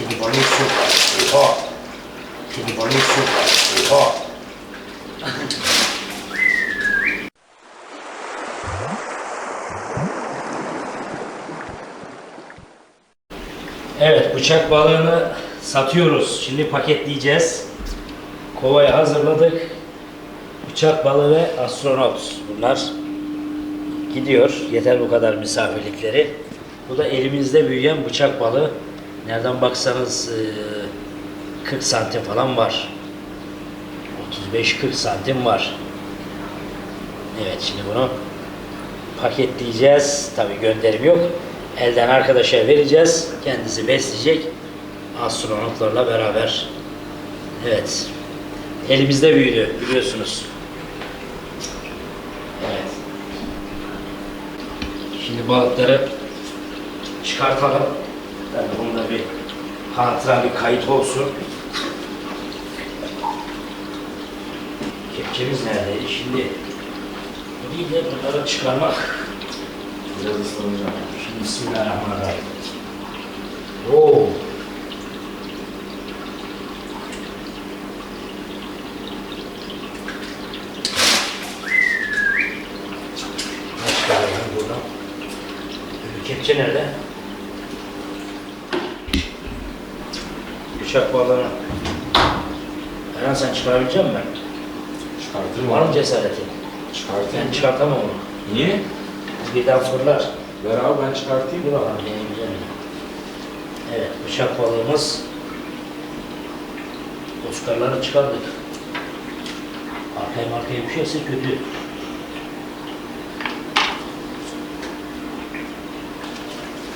Balıyorsun. Oha. Balıyorsun. Oha. Evet bıçak balığını satıyoruz. Şimdi paketleyeceğiz. Kovayı hazırladık. Bıçak balığı ve astronot bunlar gidiyor. Yeter bu kadar misafirlikleri. Bu da elimizde büyüyen bıçak balığı. Nereden baksanız eee, 40 santim falan var. 35-40 santim var. Evet şimdi bunu paketleyeceğiz. Tabi gönderim yok. Elden arkadaşa vereceğiz. Kendisi besleyecek. Astronotlarla beraber. Evet. Elimizde büyüdü biliyorsunuz. Evet. Şimdi balıkları çıkartalım. Bunda bir hatıra bir kayıt olsun. Kepçemiz neredeydi? Şimdi değil de bunları çıkarmak. Biraz ıslanacağım. Şimdi Bismillahirrahmanirrahim. Oo. Kepçe nerede? Bıçak balığını. Eren sen çıkarabilecek misin? Çıkartırım. Var mı cesareti? Çıkartayım. Ben çıkartamam onu. Niye? Birden fırlar. Ver abi ben çıkartayım. Dur bakalım deneyeceğim. Evet, bıçak balığımız. Oscar'ları çıkardık. Arkaya markaya bir şeyse kötü.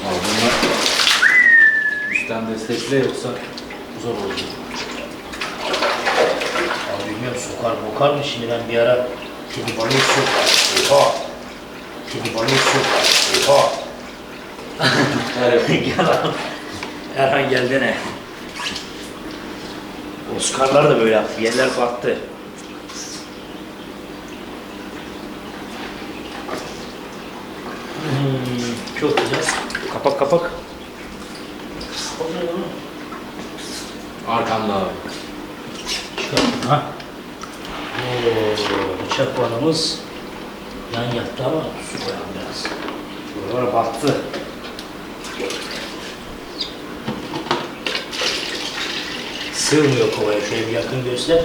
Abi bunlar üstten destekle yoksa zor olacak. Abi bilmiyorum sokar bokar mı şimdi ben bir ara kedi balığı su. Oha! Kedi balığı su. Oha! Gel abi. Erhan geldi ne? Oscar'lar da böyle yaptı. Yerler battı. Hmm, çok güzel. Kapak kapak. Arkamda abi. Ha. Oo, bıçak balımız yan yattı ama su koyalım biraz. Buralara battı. Sığmıyor kovaya. Şöyle bir yakın göster.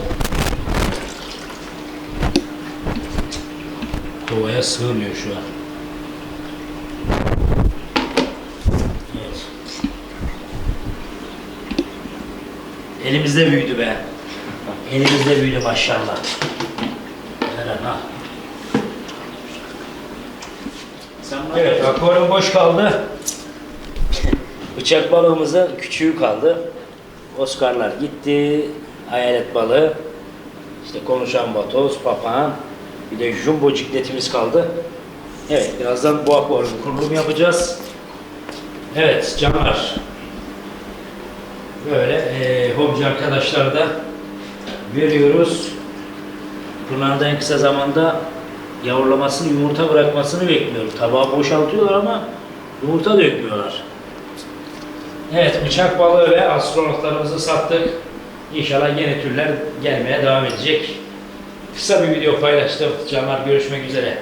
Kovaya sığmıyor şu an. Evet. Elimizde büyüdü be. Elimizde büyüdü maşallah. Eren ha. Evet, akvaryum boş kaldı. Bıçak balığımızın küçüğü kaldı. Oscar'lar gitti. Hayalet balığı. işte konuşan batoz, papağan. Bir de jumbo cikletimiz kaldı. Evet, birazdan bu akvaryum kurulum yapacağız. Evet, canlar. Böyle eee hobici arkadaşlara da veriyoruz. Bunların en kısa zamanda yavrulamasını, yumurta bırakmasını bekliyorum. Tabağı boşaltıyorlar ama yumurta dökmüyorlar. Evet, bıçak balığı ve astronotlarımızı sattık. İnşallah yeni türler gelmeye devam edecek. Kısa bir video paylaştım. Canlar görüşmek üzere.